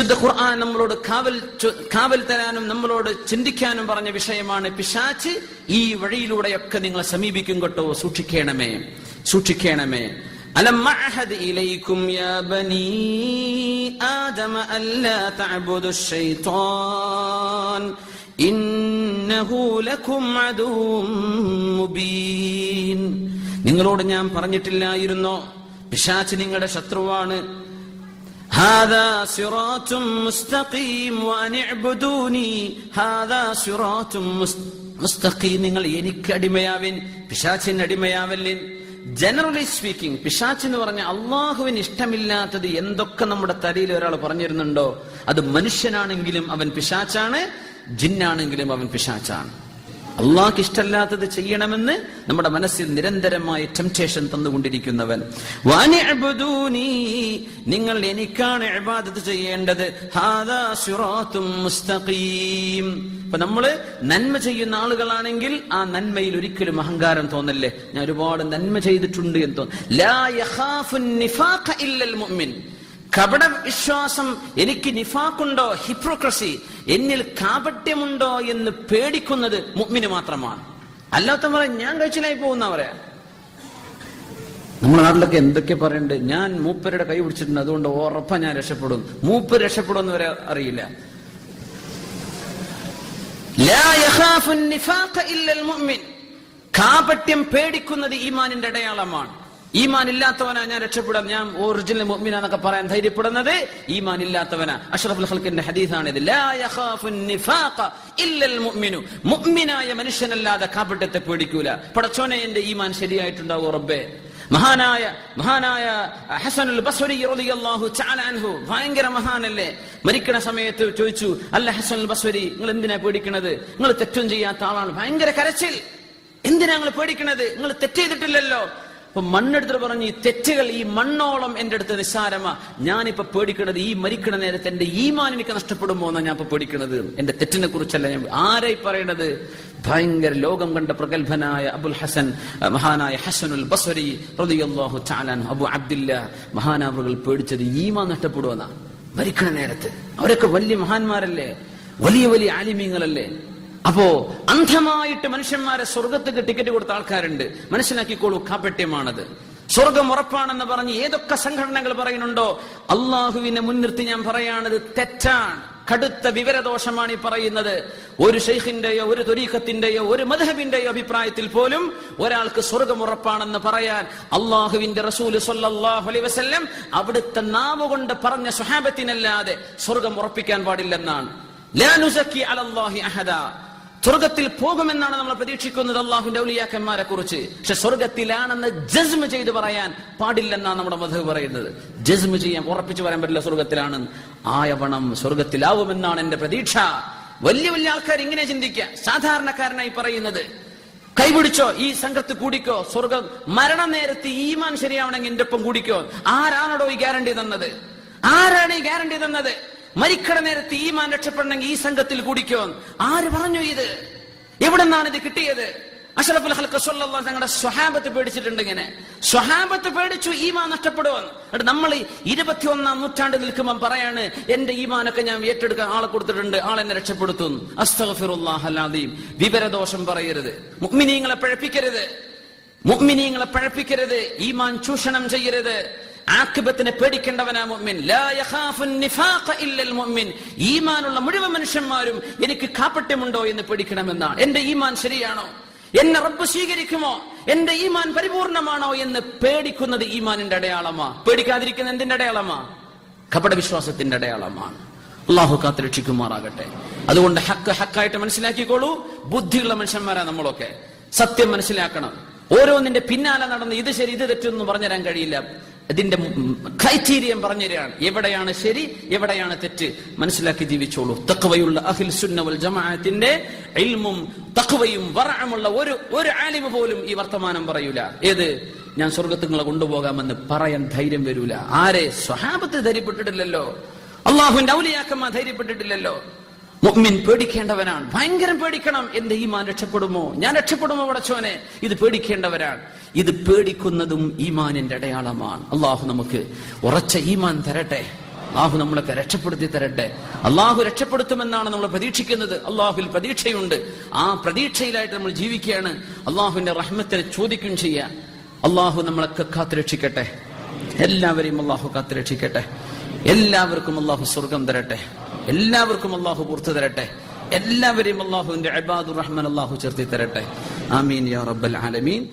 വിശുദ്ധ ഖുർആൻ നമ്മളോട് കാവൽ കാവൽ തരാനും നമ്മളോട് ചിന്തിക്കാനും പറഞ്ഞ വിഷയമാണ് പിശാച്ച്. ഈ വഴിയിലൂടെയൊക്കെ നിങ്ങളെ സമീപിക്കും കേട്ടോ. സൂക്ഷിക്കണമേ. സൂക്ഷിക്കണമേ. നിങ്ങളോട് ഞാൻ പറഞ്ഞിട്ടില്ലായിരുന്നോ? പിശാച്ച് നിങ്ങളുടെ ശത്രുവാണ്. هذا صراط مستقيم وأن اعبدوني هذا صراط مس- مستقيم നിങ്ങൾ എനിക്ക് അടിമയാവിൻ പിശാച്ചിന് അടിമയാവല്ലിൻ ജനറലി സ്പീക്കിംഗ് പിശാച്ച് എന്ന് പറഞ്ഞ അള്ളാഹുവിന് ഇഷ്ടമില്ലാത്തത് എന്തൊക്കെ നമ്മുടെ തലയിൽ ഒരാൾ പറഞ്ഞിരുന്നുണ്ടോ അത് മനുഷ്യനാണെങ്കിലും അവൻ പിശാച്ചാണ് ജിന്നാണെങ്കിലും അവൻ പിശാച്ചാണ് അള്ളാഹ്ക്ക് ഇഷ്ടമല്ലാത്തത് ചെയ്യണമെന്ന് നമ്മുടെ മനസ്സിൽ നിരന്തരമായ ടെംപ്റ്റേഷൻ തന്നുകൊണ്ടിരിക്കുന്നവൻ. നിങ്ങൾ എനിക്കാണ് ഇബാദത്ത് ചെയ്യേണ്ടത്. നമ്മൾ നന്മ ചെയ്യുന്ന ആളുകളാണെങ്കിൽ ആ നന്മയിൽ ഒരിക്കലും അഹങ്കാരം തോന്നല്ലേ? ഞാൻ ഒരുപാട് നന്മ ചെയ്തിട്ടുണ്ട് എന്ന് തോന്നുന്നു. കപട വിശ്വാസം എനിക്ക് നിഫാക്കുണ്ടോ ഹിപ്രോക്രസി എന്നിൽ കാപട്യമുണ്ടോ എന്ന് പേടിക്കുന്നത് മുഗ്മിന് മാത്രമാണ്. അല്ലാത്ത പറ ഞാൻ കഴിച്ചിലായി പോകുന്ന പറയാ. നമ്മുടെ നാട്ടിലൊക്കെ എന്തൊക്കെ പറയണ്ട്? ഞാൻ മൂപ്പരുടെ കൈ പിടിച്ചിട്ടുണ്ട്. അതുകൊണ്ട് ഉറപ്പാ ഞാൻ രക്ഷപ്പെടും. മൂപ്പർ രക്ഷപ്പെടുമെന്ന് വരെ അറിയില്ല. കാപട്യം പേടിക്കുന്നത് ഈമാനിന്റെ അടയാളമാണ്. ഈമാൻ ഇല്ലാത്തവനാ ഞാൻ രക്ഷപ്പെടാം ഞാൻ ഒറിജിനൽ മുഅ്മിനാന്നൊക്കെ പറയാൻ ധൈര്യപ്പെടുന്നത് ഈമാൻ ഇല്ലാത്തവനാ അഷ്റഫുൽ ഖൽക്കിന്റെ ഹദീസാണിത്. ലാ യഖാഫു നിഫാഖ ഇല്ലൽ മുഅ്മിനു. മുഅ്മിനായ മനുഷ്യനല്ലാതെ കാപട്യത്തെ പേടിക്കൂല. പടച്ചോനെ എന്റെ ഈമാൻ ശരിയായിട്ടുണ്ടാവോ റബ്ബേ? മഹാനായ മഹാനായ ഹസനുൽ ബസ്വരി റളിയല്ലാഹു തആല അൻഹു ഭയങ്കര മഹാനല്ലേ? മരിക്കണ സമയത്ത് ചോദിച്ചു അല്ല ഹസനുൽ ബസ്വരി നിങ്ങൾ എന്തിനാ പേടിക്കണത്? നിങ്ങൾ തെറ്റും ചെയ്യാത്ത ആളാണ്. ഭയങ്കര കരച്ചിൽ. എന്തിനാ നിങ്ങൾ പേടിക്കണത്? നിങ്ങൾ തെറ്റ് ചെയ്തിട്ടില്ലല്ലോ. അപ്പൊ മണ്ണെടുത്തിട്ട് പറഞ്ഞു ഈ തെറ്റുകൾ ഈ മണ്ണോളം എന്റെ അടുത്ത് നിസ്സാരമാ. ഞാനിപ്പോ പേടിക്കണത് ഈ മരിക്കണ നേരത്തെ എന്റെ ഈമാൻ എനിക്ക് നഷ്ടപ്പെടുമോ എന്നാ ഞാൻ ഇപ്പൊ പേടിക്കണത്. എന്റെ തെറ്റിനെ കുറിച്ചല്ല ഞാൻ ആരായി പറയണത്? ഭയങ്കര ലോകം കണ്ട പ്രഗത്ഭനായ അബുൽ ഹസൻ മഹാനായ ഹസനുൽ ബസരി റളിയല്ലാഹു ചാലാൻ അബു അബ്ദില്ല മഹാനാവുകൾ പേടിച്ചത് ഈമാൻ നഷ്ടപ്പെടുമെന്നാ മരിക്കണ നേരത്ത്. അവരൊക്കെ വലിയ മഹാന്മാരല്ലേ? വലിയ വലിയ ആലിമീങ്ങളല്ലേ? അപ്പോ അന്ധമായിട്ട് മനുഷ്യന്മാരെ സ്വർഗത്തേക്ക് ടിക്കറ്റ് കൊടുത്ത ആൾക്കാരുണ്ട്. മനസ്സിലാക്കിക്കോളൂ കാപ്പട്യമാണത് സ്വർഗം ഉറപ്പാണെന്ന് പറഞ്ഞ് ഏതൊക്കെ സംഘടനകൾ പറയുന്നുണ്ടോ? അള്ളാഹുവിനെ മുൻനിർത്തി ഞാൻ പറയാണത് തെറ്റാണ്. കടുത്ത വിവരദോഷമാണ് ഈ പറയുന്നത്. ഒരു ഷെയ്ഖിന്റെയോ ഒരു തൊരീഖത്തിന്റെയോ ഒരു മധബിന്റെയോ അഭിപ്രായത്തിൽ പോലും ഒരാൾക്ക് സ്വർഗം ഉറപ്പാണെന്ന് പറയാൻ അള്ളാഹുവിന്റെ റസൂൽ അലൈഹി വസല്ലം അവിടുത്തെ നാവ് കൊണ്ട് പറഞ്ഞ സ്വഹാബത്തിനല്ലാതെ സ്വർഗം ഉറപ്പിക്കാൻ പാടില്ലെന്നാണ്. സ്വർഗത്തിൽ പോകുമെന്നാണ് നമ്മൾ പ്രതീക്ഷിക്കുന്നത് അള്ളാഹുന്റെ ഔലിയാക്കന്മാരെ കുറിച്ച് പക്ഷെ സ്വർഗത്തിലാണെന്ന് ജസ്മ ചെയ്ത് പറയാൻ പാടില്ലെന്നാണ് നമ്മുടെ മധു പറയുന്നത്. ജസ്മ ചെയ്യാൻ ഉറപ്പിച്ചു പറയാൻ പറ്റില്ല സ്വർഗത്തിലാണ്. ആയവണം സ്വർഗത്തിലാവുമെന്നാണ് എന്റെ പ്രതീക്ഷ. വലിയ വലിയ ആൾക്കാർ ഇങ്ങനെ ചിന്തിക്കുക. സാധാരണക്കാരനായി പറയുന്നത്. കൈപിടിച്ചോ ഈ സംഘത്ത് കൂടിക്കോ സ്വർഗം മരണ നേരത്ത് ഈമാൻ ശരിയാവണമെങ്കിൽ എന്റെ ഒപ്പം കൂടിക്കോ. ആരാണോ ഈ ഗ്യാരണ്ടി തന്നത്? ആരാണ് ഈ ഗ്യാരണ്ടി തന്നത്? മരിക്കണ നേരത്ത് ഈമാൻ രക്ഷപ്പെടണമെങ്കിൽ ഈ സംഘത്തിൽ കൂടിക്കോ ആര് പറഞ്ഞു ഇത്? എവിടെ നിന്നാണ് ഇത് കിട്ടിയത്? അഷറഫുൽ ഹൽക്ക് സ്വല്ലല്ലാഹു തങ്ങളുടെ സ്വഹാബത്ത് പേടിച്ചിട്ടുണ്ട് ഇങ്ങനെ. സ്വഹാബത്ത് പേടിച്ചു ഈമാൻ നഷ്ടപ്പെടുമെന്ന് എന്നിട്ട് നമ്മൾ ഇരുപത്തിയൊന്നാം നൂറ്റാണ്ട് നിൽക്കുമ്പോൾ പറയാണ് എന്റെ ഈമാനൊക്കെ ഞാൻ ഏറ്റെടുക്കാൻ ആളെ കൊടുത്തിട്ടുണ്ട് ആളെന്നെ രക്ഷപ്പെടുത്തും അസ്തഫിറുല്ലാഹല്ലാതെയും വിവരദോഷം പറയരുത്. മുഗ്മിനീങ്ങളെ പഴപ്പിക്കരുത്. മുഗ്മിനീങ്ങളെ പഴപ്പിക്കരുത്. ഈമാൻ ചൂഷണം ചെയ്യരുത്. ആക്കിബത്തിനെ പേടിക്കേണ്ടവനാ മുഅ്മിൻ. ലാ യഖാഫു നിഫാഖ ഇല്ലൽ മുഅ്മിൻ. ഈമാനുള്ള മുഴുവൻ മനുഷ്യന്മാരും എനിക്ക് കാപ്പട്യമുണ്ടോ എന്ന് പേടിക്കണമെന്നാണ്. എന്റെ ഈമാൻ ശരിയാണോ? എന്നെ റബ്ബ് സ്വീകരിക്കുമോ? എന്റെ ഈമാൻ പരിപൂർണമാണോ എന്ന് പേടിക്കുന്നത് ഈമാനിന്റെ അടയാളമാ. പേടിക്കാതിരിക്കുന്ന എന്തിന്റെ അടയാളമാ? കപട വിശ്വാസത്തിന്റെ അടയാളമാണ് അള്ളാഹു കാത്ത് രക്ഷിക്കുമാറാകട്ടെ. അതുകൊണ്ട് ഹക്ക് ഹക്കായിട്ട് മനസ്സിലാക്കിക്കോളൂ. ബുദ്ധിയുള്ള മനുഷ്യന്മാരാ നമ്മളൊക്കെ. സത്യം മനസ്സിലാക്കണം. ഓരോന്നിന്റെ പിന്നാലെ നടന്ന് ഇത് ശരി ഇത് തെറ്റൊന്നും പറഞ്ഞുതരാൻ കഴിയില്ല. ഇതിന്റെ ക്രൈറ്റീരിയം പറഞ്ഞുതരാണ്. എവിടെയാണ് ശരി എവിടെയാണ് തെറ്റ്? മനസ്സിലാക്കി ജീവിച്ചോളൂ. തക്കവയുള്ള അഹിൽ സുന്നവൽ ജമാഅത്തിന്റെ ഇൽമും തക്കവയും വറമുള്ള ഒരു ഒരു ആലിമ പോലും ഈ വർത്തമാനം പറയൂല. ഏത്? ഞാൻ സ്വർഗത്തുങ്ങളെ കൊണ്ടുപോകാമെന്ന് പറയാൻ ധൈര്യം വരൂല. ആരെ? സ്വഹാബത്ത് ധൈര്യപ്പെട്ടിട്ടില്ലല്ലോ അള്ളാഹുവിന്റെ ഔലിയാക്കന്മാർ ധൈര്യപ്പെട്ടിട്ടില്ലല്ലോ മുഅ്മിൻ പേടിക്കേണ്ടവനാണ്. ഭയങ്കരം പേടിക്കണം. എന്റെ ഈമാൻ രക്ഷപ്പെടുമോ? ഞാൻ രക്ഷപ്പെടുമോ പടച്ചോനെ ഇത് പേടിക്കേണ്ടവരാണ്. ഇത് പേടിക്കുന്നതും ഈമാനിന്റെ അടയാളമാണ്. അള്ളാഹു നമുക്ക് ഉറച്ച ഈമാൻ തരട്ടെ. അള്ളാഹു നമ്മളൊക്കെ രക്ഷപ്പെടുത്തി തരട്ടെ. അള്ളാഹു രക്ഷപ്പെടുത്തുമെന്നാണ് നമ്മൾ പ്രതീക്ഷിക്കുന്നത്. അള്ളാഹുവിൽ പ്രതീക്ഷയുണ്ട്. ആ പ്രതീക്ഷയിലായിട്ട് നമ്മൾ ജീവിക്കുകയാണ്. അള്ളാഹുവിന്റെ റഹ്മത്തിനെ ചോദിക്കും ചെയ്യുക അള്ളാഹു നമ്മളൊക്കെ കാത്തുരക്ഷിക്കട്ടെ. എല്ലാവരെയും അള്ളാഹു കാത്തുരക്ഷിക്കട്ടെ. എല്ലാവർക്കും അള്ളാഹു സ്വർഗം തരട്ടെ. എല്ലാവർക്കും അള്ളാഹു പുറത്തു തരട്ടെ. എല്ലാവരെയും അള്ളാഹുവിന്റെ അബാദുർ റഹ്മാൻ അള്ളാഹു ചേർത്തി തരട്ടെ ആമീൻ യാ റബ്ബൽ ആലമീൻ.